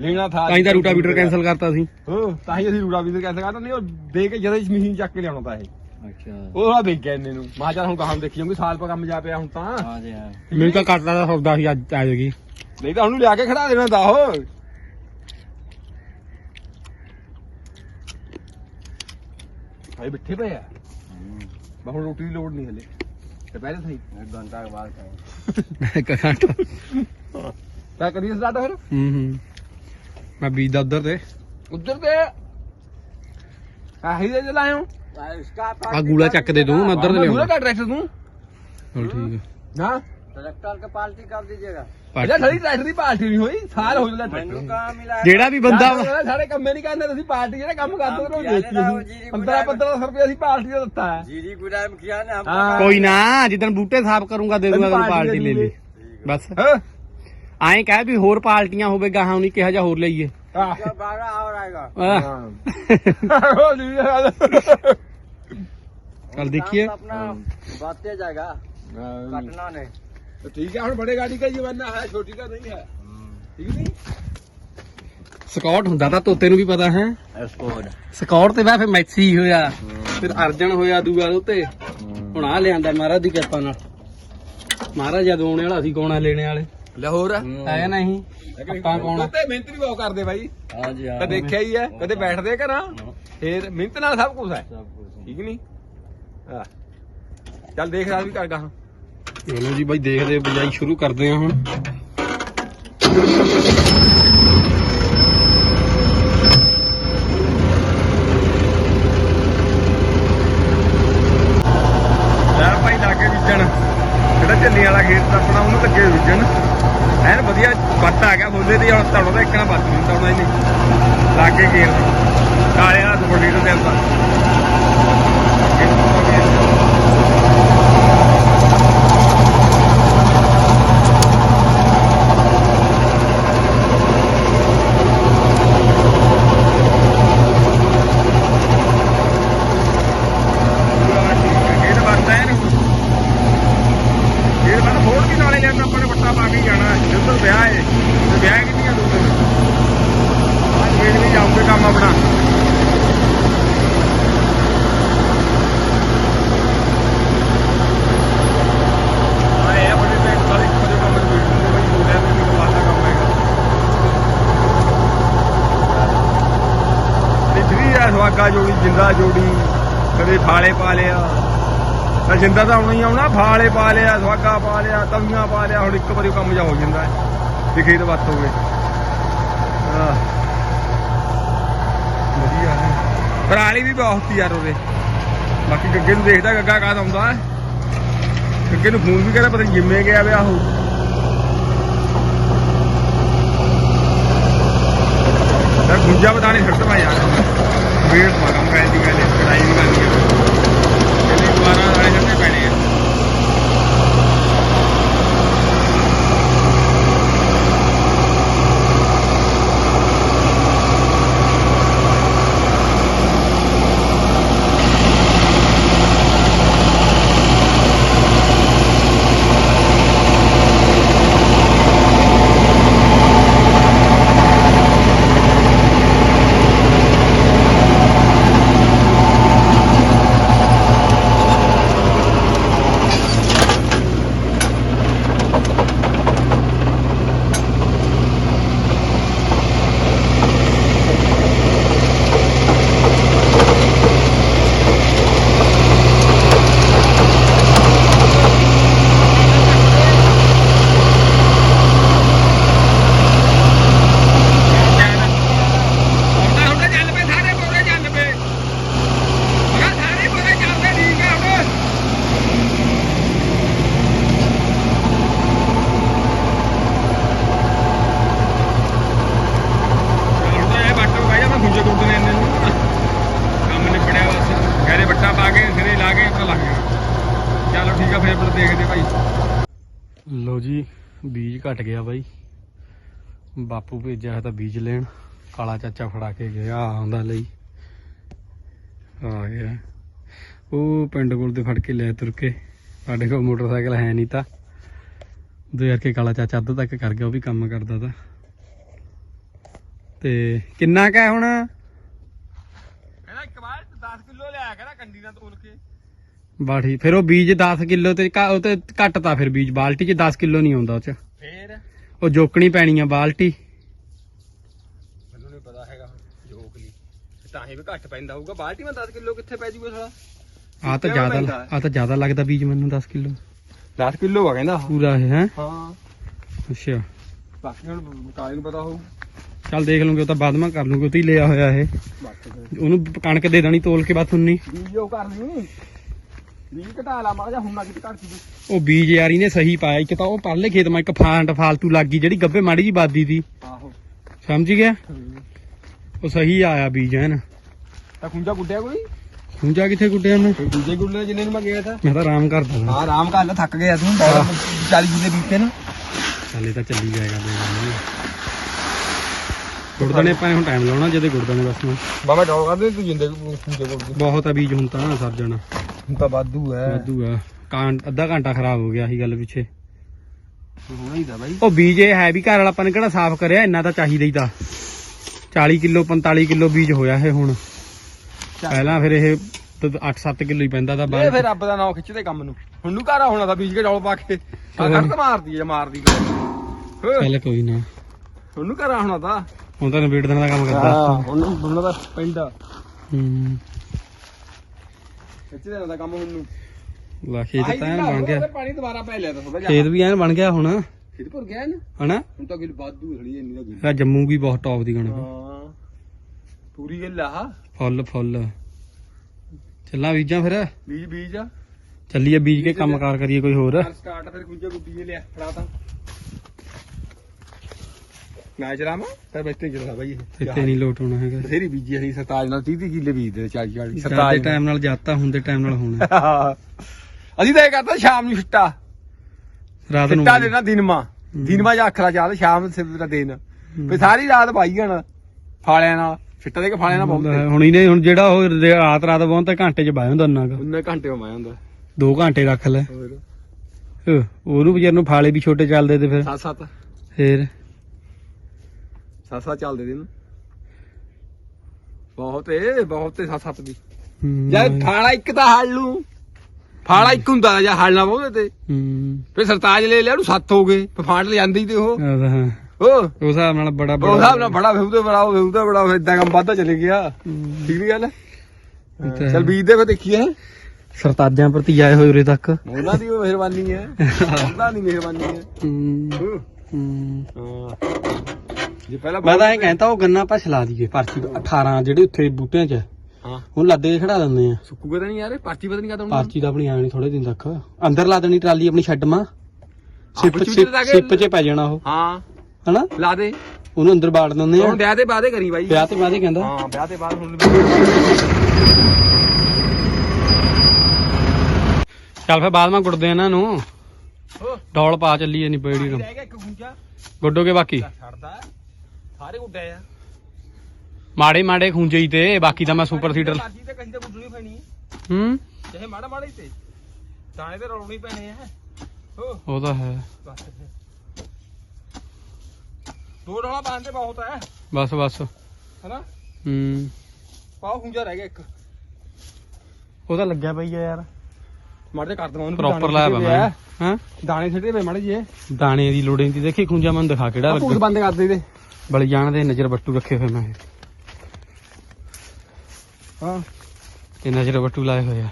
ਤਾਂ ਹੀ ਤਾਂ ਕੈਨਸਲ ਕਰਤਾ ਸੀ। ਤਾਂ ਹੀ ਅਸੀਂ ਰੂਟਾਵੀਟਰ ਕੈਨਸਲ ਕਰਤਾ। ਨਹੀਂ ਉਹ ਦੇ ਕੇ ਜਦੋਂ ਮਸ਼ੀਨ ਚੱਕ ਕੇ ਲਿਆਉਣਾ ਤਾਂ ਇਹ। ਅੱਛਾ। ਉਹ ਆ ਵੇਖ ਗਿਆ ਇਹਨੇ ਨੂੰ। ਮਾ ਹੁਣ ਕਹਾਂ ਦੇਖੀ ਜਾਊਂਗੀ ਸਾਲ ਪਾ ਕੰਮ ਜਾ ਪਿਆ ਹੁਣ ਤਾਂ। ਹਾਂ ਜੀ। ਹਾਂ। ਮੈਨੂੰ ਤਾਂ ਕੱਟਣਾ ਦਾ ਸੌਦਾ ਸੀ ਅੱਜ ਆ ਜਾਏਗੀ। ਨਹੀਂ ਤਾਂ ਉਹਨੂੰ ਲਿਆ ਕੇ ਖੜਾ ਦੇਣਾ ਤਾਂ ਉਹ। ਹਾਏ ਬਿੱਠੇ ਪਏ ਆ। ਮੈਂ ਰੋਟੀ ਦੀ ਲੋੜ ਨਹੀਂ ਹਲੇ। ਤੇ ਪਹਿਲੇ ਸਹੀ। ਇੱਕ ਘੰਟਾ ਬਾਅਦ ਖਾਏ ਘੰਟਾ। ਤਾਂ ਕਰੀਏ ਸਟਾਰਟ ਫਿਰ। ਹੂੰ ਹੂੰ। ਮੈਂ ਬੀਜਦਾ ਉਧਰ ਤੇ ਉੱਧਰ ਤੇ ਆਹੀ ਦੇ ਚਲਾਇਓ इसका ਆ ਗੂਲਾ ਚੱਕ ਦੇ ਦੂੰ ਮੈਂ ਉਧਰ ਤੇ ਦੂਰਾ ਲਿਆਉਣਾ ਕਾ ਟਰੈਕਟਰ ਤੂੰ ਚਲ ਠੀਕ ਹੈ ਹਾਂ ट्रैक्टर का पार्टी कर दीजिएगा ਅਜਾ ਖੜੀ ਟਰੈਕਟਰ ਦੀ ਪਾਰਟੀ ਨਹੀਂ ਹੋਈ ਸਾਲ ਹੋ ਜਾਂਦਾ मैनू ਟਰੈਕਟਰ कहाँ मिला है ਜਿਹੜਾ ਵੀ ਬੰਦਾ ਵਾ ਸਾਰੇ ਕੰਮੇ ਨਹੀਂ ਕਰਨੇ ਤੁਸੀਂ ਪਾਰਟੀ ਜਿਹੜਾ ਕੰਮ ਕਰਦੇ ਹੋ ਹਾਂ, ਦੇਖੀ ਯਾਰ ਜੀ, 15 1500 ਰੁਪਏ ਅਸੀਂ ਪਾਰਟੀ ਦਾ ਦਿੱਤਾ ਹੈ जीरी गुड़ाई में किया ना हाँ। हमको ਕੋਈ ਨਾ ਜਿੱਦਣ ਬੂਟੇ ਸਾਫ਼ ਕਰੂੰਗਾ ਦੇ ਦੂੰਗਾ ਤੈਨੂੰ ਪਾਰਟੀ ਲੈ ਲਈ ਬਸ ਹਾਂ ਐਂ ਕਹਿ ਵੀ ਹੋਰ ਪਾਰਟੀਆਂ ਹੋਵੇ ਗਾਹਾਂ ਉਹਨੀ ਕਿਹਾ ਜਾ ਹੋਰ ਲਈਏ ਆਹ जब बारह और आएगा ਆਹ, ਹੋ ਜੀ ਚੱਲ ਦੇਖੀਏ काम तो अपना बढ़ते जाएगा कटना नहीं तो ठीक है हम बड़े गाड़ी का जीवन है छोटी का नहीं है ठीक नहीं ਸਕਾਟ ਹੁੰਦਾ ਤਾਂ ਤੋਤੇ ਨੂੰ ਵੀ ਪਤਾ ਹੈ ਸਕਾਟ ਤੇ ਬਾਅਦ ਫਿਰ ਮੈਸੀ ਹੋਇਆ ਫਿਰ ਅਰਜਨ ਹੋਇਆ ਦੂਆ ਉਤੇ ਹੁਣ ਆ ਲਿਆਂਦਾ ਮਹਾਰਾਜ ਦੀ ਕਿਰਪਾ ਨਾਲ ਮਹਾਰਾਜ ਜਦੋਂ ਆਉਣੇ ਵਾਲਾ ਸੀ ਕੌਣਾ ਲੈਣੇ ਵਾਲੇ ਲਾਹੌਰ ਆ? ਹੈ। ਨਹੀਂ। ਆਪਾਂ ਕੌਣ ਤੇ ਮਿਹਨਤ ਵੀ ਬਹੁਤ ਕਰਦੇ ਬਾਈ। ਹਾਂਜੀ ਹਾਂ। ਤਾਂ ਦੇਖਿਆ ਹੀ ਹੈ। ਕਦੇ ਬੈਠਦੇ ਘਰਾਂ। ਫੇਰ ਮਿਹਨਤ ਨਾਲ ਸਭ ਕੁਝ ਹੈ ਕੁਛ। ਠੀਕ ਨਹੀਂ? ਆ ਚੱਲ ਦੇਖ ਰਾਜ ਵੀ ਕਰ ਗਾ ਚਲੋ ਜੀ ਬਾਈ ਦੇਖਦੇ ਬਜਾਈ ਸ਼ੁਰੂ ਕਰਦੇ ਹਾਂ ਹੁਣ। ਲੈ ਭਾਈ ਲੱਗੇ ਜਿੱਦਣ ਜਿਹੜਾ ਝੱਲੀ ਵਾਲਾ ਖੇਤ ਤਾਂ ਆਪਣਾ, ਉਹਨੂੰ ਲੱਗੇ ਬੀਜਣ ਐਨ ਵਧੀਆ ਬੱਤ ਆ ਗਿਆ ਬੋਲੇ ਦੀ, ਹੁਣ ਤੜੋ ਦਾ ਇੱਕਣਾ ਬੱਤ ਨਹੀਂ ਤੜਨਾ ਇਹਨੇ ਲਾਗੇ ਗੇਰ ਕਾਲੇ ਵਾਲਾ ਸੁਪਰਡੀ ਤੋਂ ਦਿਲ ਦਾ ਬੱਤ ਹੈ ਨੀ ਇਹ ਤਾਂ ਫੋੜ ਆਪਾਂ ਨੇ ਵੱਟਾ ਪਾ ਕੇ ਜਾਣਾ। ਹੈ। ਜਿੱਧਰ ਵਿਆਹ ਹੈ, ਤੇ ਵਿਆਹ ਕਿੰਨੀਆਂ ਦੂਰ ਅੱਜ ਵੇਲੇ ਵੀ ਜਾਉਂਗੇ ਕੰਮ ਆਪਣਾ। ਆਏ ਕੰਮ ਦਾ ਕੰਮ ਹੈਗਾ। ਤੇ ਜੋੜੀ, ਜਿੰਦਾ ਜੋੜੀ, ਕਦੇ ਫਾਲੇ ਪਾ ਲਿਆ। ਤਾਂ ਜਿੰਦਾ ਤਾਂ ਆਉਣਾ ਹੀ ਆਉਣਾ, ਫਾਲੇ ਪਾ ਲਿਆ, ਸਵਾਗਾ ਪਾ ਲਿਆ, ਤਵੀਆਂ ਪਾ ਲਿਆ, ਹੁਣ ਇੱਕ ਵਾਰੀ ਕੰਮ ਜਾ ਹੋ ਜਾਂਦਾ ਹੈ। ਤੇ ਖੇਤ ਵੱਤ ਹੋ ਗਏ। ਵਧੀਆ ਹੈ। ਪਰਾਲੀ ਵੀ ਬਹੁਤ ਯਾਰ ਉਹਦੇ। ਬਾਕੀ ਗੱਗੇ ਨੂੰ ਦੇਖਦਾ, ਗੱਗਾ ਕਾਹਦਾ ਆਉਂਦਾ ਹੈ। ਗੱਗੇ ਨੂੰ ਫੋਨ ਵੀ ਕਰਿਆ ਪਤਾ ਨੀ ਜਿੰਮੇ ਗਿਆ ਵਿਆਹ ਉਹ ਤਾਂ ਗੁੰਜਾ ਬਤਾਣੇ ਛੱਡ ਵਾ ਯਾਰ। ਵੇਟ ਮਾ ਕੰਮ ਦੀ ਗੱਲ ਹੈ ਦੀ ਗੱਲ ਹੈ ਇਹਨੇ ਦੁਬਾਰਾ ਵਾਲੇ ਛੱਡਣੇ ਪੈਣੇ ਆ ਹੁਣ ਤਾਂ ਚੱਲ ਪਏ ਸਾਰੇ ਪੂਰੇ ਚੱਲ ਪਏ ਮੈਂ ਸਾਰੇ ਪੂਰੇ ਚੱਲਦੇ ਠੀਕ ਆ ਹੁਣ ਹੁਣ ਤਾਂ ਇਹ ਬੱਟੋ ਬਹਿ ਜਾ ਮੈਂ ਖੁੰਝੇ ਕੁੱਟਦੇ ਨੇ ਇਹਨਾਂ ਨੂੰ ਕੰਮ ਨਿਬੜਿਆ ਬਸ ਗਹਿਰੇ ਬੱਟਾ ਪਾ ਕੇ ਸਿਰੇ ਲਾ ਕੇ ਤਾਂ ਲੱਗ ਗਿਆ ਚਲੋ ਠੀਕ ਆ ਫੇਰ ਫਿਰ ਦੇਖਦੇ ਭਾਈ ਲੋ ਜੀ, ਬੀਜ ਘਟ ਗਿਆ ਬਾਈ। ਬਾਪੂ ਭੇਜਿਆ ਹੈ ਤਾਂ ਬੀਜ ਲੈਣ। ਕਾਲਾ ਚਾਚਾ ਫੜਾ ਕੇ ਗਿਆ ਆਉਂਦਾ ਲਈ। ਆ ਗਿਆ। ਉਹ ਪਿੰਡ ਕੋਲ ਤੇ ਫੜ ਕੇ ਲੈ ਤੁਰ ਕੇ। ਸਾਡੇ ਕੋਲ ਮੋਟਰਸਾਈਕਲ ਹੈ ਨਹੀਂ ਤਾਂ। ਦੋ ਯਾਰ ਕੇ ਕਾਲਾ ਚਾਚਾ ਅੱਧ ਤੱਕ ਕਰ ਗਿਆ, ਉਹ ਵੀ ਕੰਮ ਕਰਦਾ ਤਾਂ। ਤੇ ਕਿੰਨਾ ਕਾ ਹੁਣ? ਕਹਿੰਦਾ ਇੱਕ ਵਾਰ 10 ਕਿਲੋ ਲਿਆ ਕਰਾ ਕੰਡੀ ਨਾਲ ਤੋਲ ਕੇ। ਬਾਠੀ ਫਿਰ ਉਹ ਬੀਜ 10 ਕਿਲੋ ਤੇ ਘ- ਉਹ ਤੇ ਘਟਤਾ ਫਿਰ ਬੀਜ ਬਾਲਟੀ 'ਚ 10 ਕਿਲੋ ਨਹੀਂ ਆਉਂਦਾ ਉਹ 'ਚ। ਫੇਰ? ਉਹ ਜੋਕਣੀ ਪੈਣੀ ਆ ਬਾਲਟੀ। ਮੈਨੂੰ ਨਹੀਂ ਪਤਾ ਹੈਗਾ ਜੋਕ ਲਈ ਤਾਂ ਹੀ ਵੀ ਘੱਟ ਪੈਂਦਾ ਹੋਊਗਾ। ਬਾਲਟੀ ਮੈਂ 10 ਕਿਲੋ ਕਿੱਥੇ ਪੈ ਜੂਗਾ ਸਾਲਾ? ਆ ਤਾਂ ਕਿਆ ਜ਼ਿਆਦਾ ਪੈਂਦਾ? ਆ ਤਾਂ ਜ਼ਿਆਦਾ ਲੱਗਦਾ ਬੀਜ ਮੈਨੂੰ 10 ਕਿਲੋ। 10 ਕਿਲੋ ਆ ਕਹਿੰਦਾ। ਪੂਰਾ ਇਹ ਹੈ? ਹਾਂ। ਅੱਛਾ। ਬਾਕੀ ਹੁਣ ਕਾਲੇ ਨੂੰ ਪਤਾ ਹੋਊ। ਚੱਲ ਦੇਖ ਲੂੰਗੇ ਉਹ ਤਾਂ ਬਾਅਦ ਮੈਂ ਕਰ ਲੂੰਗੇ ਉਹ ਤੇ ਹੀ ਲਿਆ ਹੋਇਆ ਇਹ। ਬਾਕੀ ਉਹਨੂੰ ਕਣਕ ਦੇ ਦੇਣੀ ਤੋਲ ਕੇ ਕਰ ਲਈ ਬੀਜ ਘਟਾ ਲਾ ਮਾੜਾ ਜਿਹਾ ਹੁਣ ਨਾ ਕਿਤੇ ਘੱਟ ਜੂ ਉਹ ਬੀਜ ਯਾਰੀ ਨੇ ਸਹੀ ਪਾਇਆ ਇੱਕ ਤਾਂ ਉਹ ਪਰਲੇ ਖੇਤ ਮੈਂ ਇੱਕ ਫਾਂਟ ਫਾਲਤੂ ਲੱਗ ਗਈ ਜਿਹੜੀ ਗੱਬੇ ਮਾੜੀ ਜੀ ਬਾਦੀ ਦੀ ਆਹੋ। ਸਮਝ ਗਿਆ? ਉਹ ਸਹੀ ਆਇਆ ਬੀਜ ਐਨ ਤਾਂ ਖੁੰਜਾ ਗੁੱਡਿਆ ਕੋਈ? ਜਾ ਕਿੱਥੇ ਗੁੱਡਿਆ ਮੈਂ ਦੂਜੇ ਗੁੱਡੇ ਜਿੰਨੇ ਨੂੰ ਮੈਂ ਗਿਆ ਤਾਂ। ਮੈਂ ਤਾਂ ਆਰਾਮ ਕਰਦਾ ਹਾਂ। ਹਾਂ ਆਰਾਮ ਕਰ ਲੈ ਥੱਕ ਗਿਆ ਤੂੰ 40 ਗੁੱਡੇ ਬੀਤੇ ਨਾ। ਚੱਲੇ ਤਾਂ ਚੱਲੀ ਜਾਏਗਾ ਦੋ ਦਿਨ ਗੁੜਦਣੇ ਆਪਾਂ ਨੇ ਹੁਣ ਟਾਈਮ ਲਾਉਣਾ ਜਦੇ ਗੁੜਦਣੇ ਬਸ ਨੂੰ ਬਾਬਾ ਡੌਲ ਕਰਦੇ ਤੂੰ ਜਿੰਦੇ ਖੁੰਜੇ ਗੁੱਡੇ ਬਹੁਤ ਆ ਬੀਜ ਹੁਣ ਤਾਂ ਸਰ ਜਾਣਾ। ਹੁਣ ਤਾਂ ਵਾਧੂ ਹੈ। ਵਾਧੂ ਆ। ਕਾਂ ਅੱਧਾ ਘੰਟਾ ਖਰਾਬ ਹੋ ਗਿਆ ਸੀ ਗੱਲ ਪਿੱਛੇ। ਹੋਣਾ ਹੀ ਦਾ ਬਾਈ। ਉਹ ਬੀਜ ਇਹ ਹੈ ਵੀ ਘਰ ਵਾਲਾ ਆਪਾਂ ਨੇ ਕਿਹੜਾ ਸਾਫ਼ ਕਰਿਆ ਇੰਨਾ ਤਾਂ ਚਾਹੀਦਾ ਹੀ ਤਾਂ। 40 ਕਿਲੋ 45 ਕਿਲੋ ਬੀਜ ਹੋਇਆ ਇਹ ਹੁਣ। ਪਹਿਲਾਂ ਫਿਰ ਇਹ 8-7 ਕਿਲੋ ਹੀ ਪੈਂਦਾ ਤਾਂ ਇਹ ਬਾਅਦ ਫਿਰ ਰੱਬ ਦਾ ਨਾਮ ਖਿੱਚਦੇ ਕੰਮ ਨੂੰ। ਹੁਣ ਨੂੰ ਘਰ ਹੋਣਾ ਤਾਂ ਬੀਜ ਕੇ ਡੌਲ ਪਾ ਕੇ। ਆ ਮਾਰਦੀ ਹੈ ਮਾਰਦੀ ਕੋਈ ਨਾ। ਹੁਣ ਨੂੰ ਘਰ ਹੋਣਾ ਤਾਂ। ਹੁਣ ਤਾਂ ਨਵੇੜ ਦੇਣ ਦਾ ਕੰਮ ਕਰਦਾ। ਹੁਣ ਹੁਣ ਦਾ ਪਿੰਡ ਹੂੰ। ਖਿੱਚਦੇ ਦਾ ਕੰਮ ਹੁਣ ਨੂੰ। ਲਾ ਖੇਤ ਤਾਂ ਐਨ ਬਣ ਗਿਆ। ਪਾਣੀ ਦੁਬਾਰਾ ਪੈ ਲਿਆ ਤਾਂ ਥੋੜਾ ਜਿਹਾ। ਖੇਤ ਵੀ ਐਨ ਬਣ ਗਿਆ ਹੁਣ। ਖੇਤ ਭਰ ਗਿਆ ਨਾ। ਹਨਾ? ਹੁਣ ਤਾਂ ਗਿਲ ਵਾਧੂ ਥੜੀ ਇੰਨੀ ਦਾ ਗਿਲ ਇਹਦਾ ਜੰਮੂ ਵੀ ਬਹੁਤ ਟੌਪ ਦੀ ਕਣਕ। ਹਾਂ। ਪੂਰੀ ਗੱਲ ਆ। ਫੁੱਲ ਫੁੱਲ। ਚੱਲਾਂ ਬੀਜਾਂ ਫਿਰ। ਬੀਜ ਬੀਜ ਆ। ਚੱਲੀਏ ਬੀਜ ਕੇ ਕੰਮ ਕਾਰ ਕਰੀਏ ਕੋਈ ਹੋਰ। ਸਟਾਰਟ ਫਿਰ ਗੁੱਜੇ ਗੁੱਡੀ ਲਿਆ ਫੜਾ ਤਾਂ। ਮੈਂ ਚਲਾਵਾ ਤਾਂ ਬੈਠੇ ਚਲਾ ਬਾਈ ਇਹ। ਇੱਥੇ ਨਹੀਂ ਲੋਟ ਹੋਣਾ ਹੈਗਾ। ਬਥੇਰੀ ਬੀਜੀ ਅਸੀਂ ਸਰਤਾਜ ਨਾਲ 30 30 ਕਿੱਲੇ ਬੀਜਦੇ 40 40 ਦੇ ਸਰਤਾਜ ਟਾਈਮ ਨਾਲ ਜਾਤਾ ਹੁੰਦੇ ਟਾਈਮ ਨਾਲ ਹੋਣਾ। ਅਸੀਂ ਤਾਂ ਇਹ ਕਰਦਾ ਸ਼ਾਮ ਨੂੰ ਛਿੱਟਾ। ਰਾਤ ਨੂੰ ਛਿੱਟਾ ਦੇਣਾ ਦਿਨ ਮਾ ਦਿਨ ਮਾ ਜਾਂ ਅੱਖਰਾ ਚਾਹ ਸ਼ਾਮ ਨੂੰ ਸਿਰ ਦਾ ਦੇਣ ਵੀ ਸਾਰੀ ਰਾਤ ਬਾਈ ਜਾਣਾ ਫਾਲਿਆਂ ਨਾਲ। ਛਿੱਟਾ ਦੇ ਕੇ ਫਾਲਿਆਂ ਨਾਲ ਬਹੁਤ ਹੁਣ ਇਹਨੇ ਹੁਣ ਜਿਹੜਾ ਉਹ ਰੇ- ਰਾਤ ਰਾਤ ਬਹੁਤ ਤਾਂ ਘੰਟੇ ਚ ਬਾਹ ਹੁੰਦਾ ਉਹਨੇ ਘੰਟੇ ਹੁੰਦਾ। 2 ਘੰਟੇ ਰੱਖ ਲੈ। ਉਹਨੂੰ ਵਿਚਾਰ ਨੂੰ ਫਾਲੇ ਵੀ ਛੋਟੇ ਚੱਲਦੇ ਤੇ ਫਿਰ। ਫੇਰ। ਸੱਤ ਚੱਲਦੇ ਦਿਨ। ਬਹੁਤ ਏ ਬਹੁਤ ਏ ਸੱਤ ਹੂੰ, ਜਦ ਫਾਲਾ ਇੱਕ ਤਾਂ ਹਲ ਲੂ ਫਾਲਾ ਇੱਕ ਹੁੰਦਾ ਜਾਂ ਹਲ ਨਾ ਪਾਉਂਦੇ ਤੇ। ਫਿਰ ਸਰਤਾਜ ਲੈ ਲਿਆ ਉਹਨੂੰ ਸੱਤ ਹੋ ਗਏ। ਫਾਂਟ ਲੈ ਜਾਂਦੀ ਤੇ ਉਹ। ਉਹ ਉਸ ਹਿਸਾਬ ਨਾਲ ਬੜਾ ਉਹ ਹਿਸਾਬ ਨਾਲ ਬੜਾ ਵਿਹੂ ਤੇ ਬੜਾ ਉਹ ਵਿਹੂ ਤੇ ਬੜਾ ਇਦਾਂ ਕੰਮ ਵੱਧਦਾ ਚਲੇ ਗਿਆ। ਠੀਕ ਨਹੀਂ ਗੱਲ? ਚਲ। ਬੀਜ ਦੇ ਫਿਰ ਦੇਖੀਏ ਸਰਤਾਜਾਂ ਪ੍ਰਤੀ ਆਏ ਹੋਏ ਉਰੇ ਤੱਕ। ਉਹਨਾਂ ਦੀ ਮਿਹਰਬਾਨੀ ਹੈ। ਉਹਨਾਂ ਦੀ ਮਿਹਰਬਾਨੀ ਹੈ। ਹੂੰ, ਹੂੰ। ਜੇ ਪਹਿਲਾਂ ਮੈਂ ਤਾਂ ਇਹ ਕਹਿੰਦਾ ਉਹ ਗੰਨਾ ਆਪਾਂ ਛਲਾ ਦਈਏ ਪਰਚੀ 18 ਜਿਹੜੇ ਉੱਥੇ ਬੂਟਿਆਂ 'ਚ। ਹਾਂ। ਹੁਣ ਲੱਦੇ ਕੇ ਖੜਾ ਦਿੰਦੇ ਆ। ਸੁੱਕੂਗਾ ਤਾਂ ਨਹੀਂ ਯਾਰ ਇਹ ਪਰਚੀ ਪਤਾ ਨਹੀਂ ਕਦੋਂ ਪਰਚੀ ਤਾਂ ਆਪਣੀ ਆਣੀ ਥੋੜੇ ਦਿਨ ਤੱਕ। ਅੰਦਰ ਲਾ ਦੇਣੀ ਟਰਾਲੀ ਆਪਣੀ ਛੱਡ ਮਾ। ਸਿਪ ਵਿੱਚ ਵੀ ਸਿਪ ਤਾਂ ਜਾ ਕੇ- ਸਿਪ 'ਚ ਪੈ ਜਾਣਾ ਉਹ। ਹਾਂ। ਹਨਾ? ਲਾ ਦੇ। ਉਹਨੂੰ ਅੰਦਰ ਬਾੜ ਦਿੰਦੇ ਆ। ਹੁਣ ਵਿਆਹ ਦੇ ਬਾਅਦੇ ਕਰੀ ਬਾਈ। ਵਿਆਹ ਤੇ ਬਾਅਦ ਹੀ ਕਹਿੰਦਾ। ਹਾਂ ਵਿਆਹ ਦੇ ਬਾਅਦ ਹੁਣ ਚੱਲ ਫਿਰ ਬਾਅਦ ਮੈਂ ਗੁੱਡਦੇ ਇਹਨਾਂ ਨੂੰ। ਹੋ। ਡੌਲ ਪਾ ਚੱਲੀਏ ਨਹੀਂ ਬੇੜੀ ਨੂੰ। ਰਹਿ ਗਿਆ ਇੱਕ ਗੁੰਜਾ। ਗੁੱਡੋਗੇ ਬਾਕੀ? ਛੱਡਦਾ। ਸਾਰੇ ਉੱਡੇ ਆ। ਮਾੜੇ ਮਾੜੇ ਖੂੰਜੇ ਹੀ ਤੇ ਬਾਕੀ ਤਾਂ ਮੈਂ ਸੁਪਰ ਸੀਡਰ ਮਰਜ਼ੀ ਤੇ ਕਹੀਂ ਤੇ ਗੁੱਡਣੀ ਪੈਣੀ। ਹੂੰ? ਚਾਹੇ ਮਾੜਾ ਮਾੜਾ ਹੀ ਤੇ। ਦਾਣੇ ਤੇ ਰੋਣੀ ਪੈਣੇ ਆ। ਹੋ। ਉਹ ਤਾਂ ਹੈ। ਬਸ। ਦੋ ਡੋਲਾ ਪਾਉਂਦੇ ਬਹੁਤ ਹੈ ਬਸ ਬਸ। ਹਨਾ? ਹੂੰ। ਪਾਓ ਖੁੰਜਾ ਰਹਿ ਗਿਆ ਇੱਕ। ਉਹ ਤਾਂ ਲੱਗਿਆ ਪਈ ਆ ਯਾਰ। ਮਾੜੇ ਕਰ ਦਵਾਂ ਉਹਨੂੰ ਪ੍ਰੋਪਰ ਲਾਇਆ ਵਾ ਮੈਂ ਹਾਂ? ਦਾਣੇ ਛੱਡੇ ਪਏ ਮਾੜੇ ਜੀ ਦਾਣੇ ਦੀ ਲੋੜ ਨਹੀਂ ਤੀ ਦੇਖੀ ਖੂੰਜਾ ਮੈਨੂੰ ਦਿਖਾ ਕਿਹੜਾ ਭੂਤ ਲੱਗਾ। ਬੰਦ ਕਰ ਦੇ ਦੇ ਬਲੀ ਜਾਣ ਦੇ ਨਜ਼ਰ ਬੱਟੂ ਰੱਖੇ ਹੋਏ ਮੈਂ ਹਾਂ। ਇਹ ਨਜ਼ਰ ਬੱਟੂ ਲਾਏ ਹੋਏ ਆ।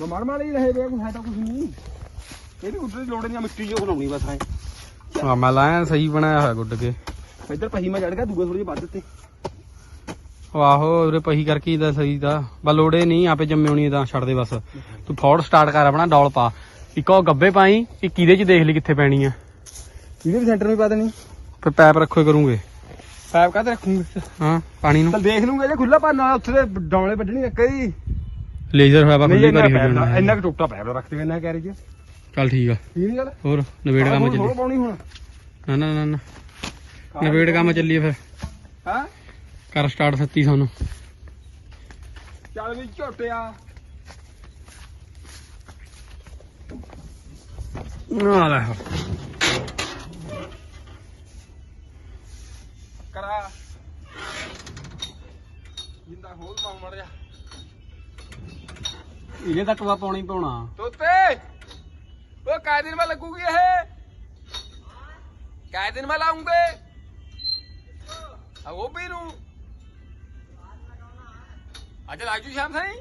ਮੈਂ ਮਾੜ ਮਾੜੇ ਹੀ ਰਹੇ ਵੇ ਕੋਈ ਹੈ ਤਾਂ ਕੁਝ ਨਹੀਂ। ਇਹਦੀ ਉੱਧਰ ਲੋੜ ਨਹੀਂ ਮਿੱਟੀ ਜੋ ਬਣਾਉਣੀ ਬਸ ਐ ਹਾਂ ਮੈਂ ਲਾਇਆ ਸਹੀ ਬਣਾਇਆ ਹੋਇਆ ਗੁੱਡ ਕੇ। ਇੱਧਰ ਪਹੀ ਮੈਂ ਚੜ ਗਿਆ ਦੂਏ ਥੋੜੀ ਜਿਹੀ ਵੱਧ ਤੇ ਉਹ ਆਹੋ ਉਰੇ ਪਹੀ ਕਰਕੇ ਹੀ ਦਾ ਸਹੀ ਦਾ ਬਾ ਲੋੜੇ ਨਹੀਂ ਆਪੇ ਜੰਮੇ ਹੋਣੀ ਤਾਂ ਛੱਡ ਦੇ ਬਸ। ਤੂੰ ਫੋੜ ਸਟਾਰਟ ਕਰ ਆਪਣਾ ਡੌਲ ਪਾ। ਇੱਕ ਉਹ ਗੱਬੇ ਪਾਈ ਇੱਕ ਕਿਹਦੇ ਚ ਦੇਖ ਲਈ ਕਿੱਥੇ ਪੈਣੀ ਆ। ਇਹਦੇ ਵੀ ਸੈਂਟਰ ਵਿੱਚ ਪਾ ਦੇਣੀ। ਫਿਰ ਪੈਪ ਰੱਖੋ ਕਰੂੰਗੇ। ਪਾਈਪ ਕਾਹਤੇ ਰੱਖੂਗੇ? ਹਾਂ ਪਾਣੀ ਨੂੰ। ਚਲ ਦੇਖ ਲੂੰਗੇ ਜੇ ਖੁੱਲਾ ਪਾ ਨਾਲ ਉੱਥੇ ਡੌਲੇ ਵੱਢਣੀ ਇੱਕ ਹੀ। ਲੇਜ਼ਰ ਹੋਇਆ ਨਹੀਂ ਖੁੱਲੀ ਕਰੀ ਪੈਪ ਜਾਣਾ। ਇੰਨਾ ਕੁ ਟੋਟਾ ਪੈਪ ਰੱਖ ਦੇ ਇੰਨਾ ਕਹਿ ਰਹੀ ਜੀ ਚੱਲ ਠੀਕ ਆ। ਠੀਕ ਨਹੀਂ ਗੱਲ? ਹੋਰ ਨਵੇੜ ਕੰਮ ਹੋਰ ਚੱਲੀ ਪਾਉਣੀ ਹੁਣ। ਨਾ ਨਾ ਨਾ ਨਾ। ਨਵੇੜ ਕੰਮ ਚੱਲੀਏ ਫਿਰ। ਹਾਂ? ਕਰ ਸਟਾਰਟ ਸੱਤੀ ਸਾਨੂੰ। ਚੱਲ ਵੀ ਝੋਟਿਆ। ਆ ਲੈ ਕਰਾ ਜਿੰਦਾ ਹੋਲ ਮਾਰ ਮੜ ਜਾ ਇਹਨੇ ਤਾਂ ਟਵਾ ਪਾਉਣੀ ਪਾਉਣਾ। ਤੋਤੇ ਉਹ ਕਾਇ ਦਿਨ ਮੈਂ ਲੱਗੂਗੀ ਇਹ? ਕਾਇ ਦਿਨ ਮੈਂ ਲਾਉਂਗੇ? ਆ ਉਹ ਵੀ ਨੂੰ। ਅੱਜ ਲੱਗ ਜੂ ਸ਼ਾਮ ਸਾਈ?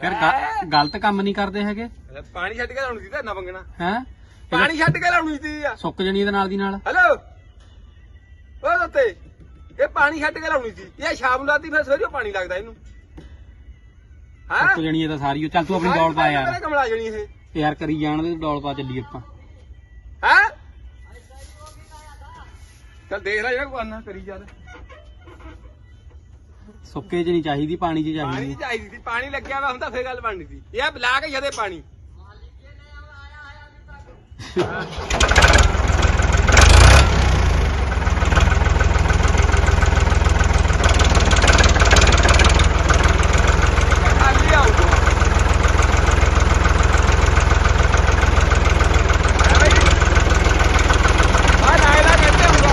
ਫਿਰ ਗ- ਗਲਤ ਕੰਮ ਨਹੀਂ ਕਰਦੇ ਹੈਗੇ? ਪਾਣੀ ਛੱਡ ਕੇ ਲਾਉਣੀ ਸੀ ਤਾਂ ਨਾ ਮੰਗਣਾ। ਹੈ? ਪਾਣੀ ਛੱਡ ਕੇ ਲਾਉਣੀ ਸੀ ਆ। ਸੁੱਕ ਜਣੀ ਦੇ ਨਾਲ ਦੀ ਨਾਲ। ਹੈਲੋ? ਓ ਦੱਤੇ ਇਹ ਪਾਣੀ ਛੱਡ ਕੇ ਲਾਉਣੀ ਸੀ। ਇਹ ਸ਼ਾਮ ਨੂੰ ਲਾਤੀ ਫਿਰ ਸਵੇਰੇ ਪਾਣੀ ਲੱਗਦਾ ਇਹਨੂੰ। ਹਾਂ? ਸੁੱਕ ਜਣੀ ਇਹ ਤਾਂ ਸਾਰੀ ਓ। ਚੱਲ ਤੂੰ ਆਪਣੀ ਡੋਲ ਪਾ ਯਾਰ। ਕਮਲਾ ਜਣੀ ਇਹ। ਯਾਰ ਕਰੀ ਜਾਣ ਦੇ ਡੋਲ ਪਾ ਚੱਲੀ ਆਪਾਂ। ਹਾਂ? ਚੱਲ ਦੇਖ ਲੈ ਜਿਹੜਾ ਕੋਈ ਕਰਨਾ ਕਰੀ ਚੱਲ ਸੁੱਕੇ ਚ ਨਹੀਂ ਚਾਹੀਦੀ ਪਾਣੀ ਚ ਪਾਣੀ ਚਾਹੀਦੀ ਚਾਹੀਦੀ ਸੀ ਪਾਣੀ ਲੱਗਿਆ ਵਾ ਹੁੰਦਾ ਫੇਰ ਗੱਲ ਬਣਨੀ ਸੀ। ਇਹ ਬੁਲਾ ਕੇ ਜਦੇ ਪਾਣੀ ਖਾਲੀ ਆਊਗਾ ਹੈ ਬਈ ਆ ਨਾਇਲਾ ਕਹਿੰਦੇ ਹੁੰਦਾ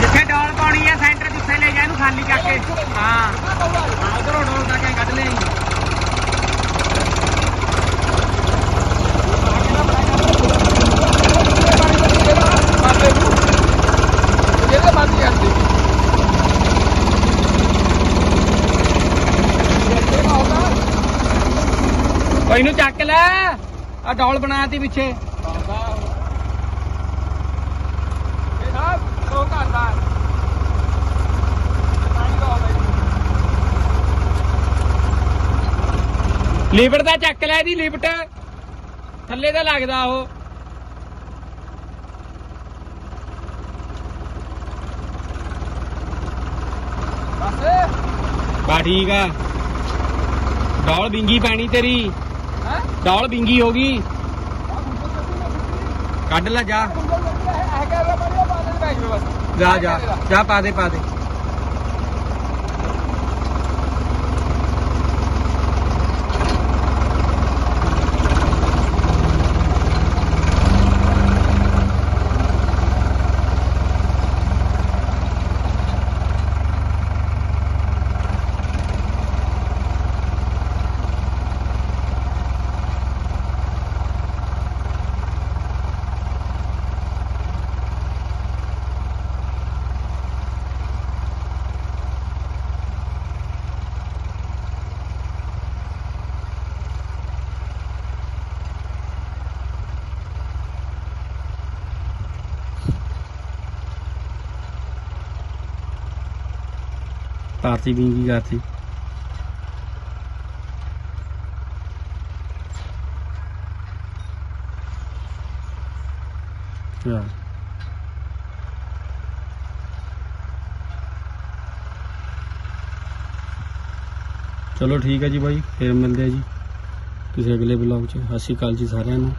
ਜਿੱਥੇ ਡੋਲ ਪਾਉਣੀ ਆ ਸੈਂਟਰ ਜਿੱਥੇ ਲੈ ਜਾ ਇਹਨੂੰ ਖਾਲੀ ਚੱਕ ਕੇ। ਹਾਂ। ਉਧਰੋਂ ਡੋਲ ਚੱਕ ਕੱਢ ਲਈ ਇਹਦੇ ਚੱਕ ਲੈ। ਆ ਡੋਲ ਬਣਾਤੀ ਪਿੱਛੇ ਇਹ ਸਭ ਉਹ ਕਰਦਾ ਪਾਣੀ ਦਾ ਆਉਂਦਾ ਲਿਫਟ ਦਾ ਚੱਕ ਲੈ ਇਹਦੀ ਲਿਫਟ ਥੱਲੇ ਦਾ ਲੱਗਦਾ ਉਹ। ਬਾ ਠੀਕ ਆ। ਡੋਲ ਬਿੰਗੀ ਪੈਣੀ ਤੇਰੀ। ਹੈ? ਡੋਲ ਬਿੰਗੀ ਹੋ ਗਈ। ਕੱਢ ਲੈ ਜਾ। ਜਾ ਜਾ। ਜਾ ਪਾ ਦੇ ਪਾ ਦੇ। ਪਾਰਤੀ ਬਿੰਗੀ ਕਰਤੀ। ਚਲ ਚਲੋ ਠੀਕ ਹੈ ਜੀ ਬਾਈ, ਫਿਰ ਮਿਲਦੇ ਆ ਜੀ। ਕਿਸੇ ਅਗਲੇ ਬਲੌਗ 'ਚ। ਸਤਿ ਸ਼੍ਰੀ ਅਕਾਲ ਜੀ ਸਾਰਿਆਂ ਨੂੰ।